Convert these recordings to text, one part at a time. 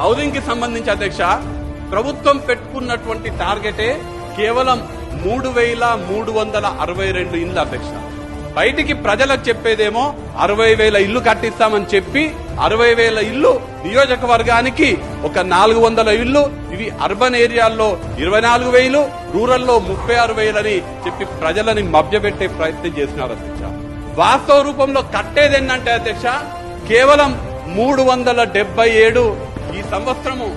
హౌసింగ్కి సంబంధించి అధ్యక్ష ప్రభుత్వం పెట్టుకున్నటువంటి టార్గెటే కేవలం మూడు వేల మూడు వందల అరవై రెండు ఇళ్ళు అధ్యక్ష. బయటికి ప్రజలకు చెప్పేదేమో అరవై వేల ఇల్లు కట్టిస్తామని చెప్పి అరవై వేల ఇల్లు నియోజకవర్గానికి ఒక నాలుగు వందల ఇల్లు ఇవి అర్బన్ ఏరియాల్లో ఇరవై నాలుగు వేలు రూరల్లో ముప్పై ఆరు వేలని చెప్పి ప్రజలని మభ్యపెట్టే ప్రయత్నం చేసినారు అధ్యక్ష. వాస్తవ రూపంలో కట్టేది ఏంటంటే అధ్యక్ష కేవలం మూడు వందల డెబ్బై ఏడు ఈ సంవత్సరము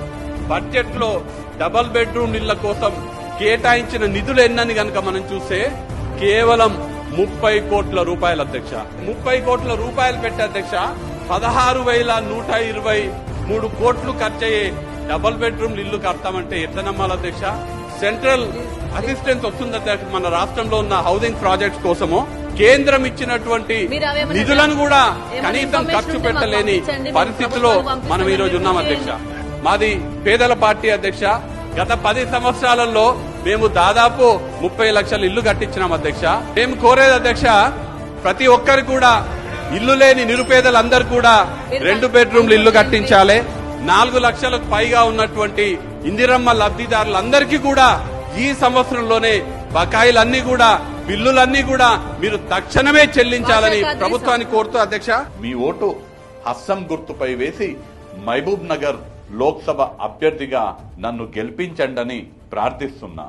బడ్జెట్లో డబల్ బెడ్రూమ్ ఇళ్ళ కోసం కేటాయించిన నిధులు ఎన్నని గనక మనం చూస్తే కేవలం ముప్పై కోట్ల రూపాయలు అధ్యక్ష. ముప్పై కోట్ల రూపాయలు పెట్టే అధ్యక్ష పదహారు వేల నూట ఇరవై మూడు కోట్లు ఖర్చయ్యే డబల్ బెడ్రూమ్ ఇల్లు కడతామంటే ఎట్లా నమ్మాలి అధ్యక్ష? సెంట్రల్ అసిస్టెన్స్ వస్తుంది అధ్యక్ష మన రాష్ట్రంలో ఉన్న హౌసింగ్ ప్రాజెక్ట్స్ కోసము. కేంద్రం ఇచ్చినటువంటి నిధులను కూడా కనీసం ఖర్చు పెట్టలేని పరిస్థితిలో మనం ఈ రోజు ఉన్నాం అధ్యక్ష. మాది పేదల పార్టీ అధ్యక్ష. గత పది సంవత్సరాలలో మేము దాదాపు ముప్పై లక్షల ఇల్లు కట్టించినాం అధ్యక్ష. మేము కోరేది అధ్యక్ష ప్రతి ఒక్కరు కూడా ఇల్లు లేని నిరుపేదలందరూ కూడా రెండు బెడ్రూమ్లు ఇల్లు కట్టించాలి. నాలుగు లక్షలకు పైగా ఉన్నటువంటి ఇందిరమ్మ లబ్ధిదారులందరికీ కూడా ఈ సంవత్సరంలోనే బకాయిలన్నీ కూడా బిల్లులన్నీ కూడా మీరు తక్షణమే చెల్లించాలని ప్రభుత్వాన్ని కోరుతూ అధ్యక్ష. మీ ఓటు హస్సం గుర్తుపై వేసి మహబూబ్ నగర్ లోక్సభ అభ్యర్థిగా నన్ను గెలిపించండని ప్రార్థిస్తున్నా.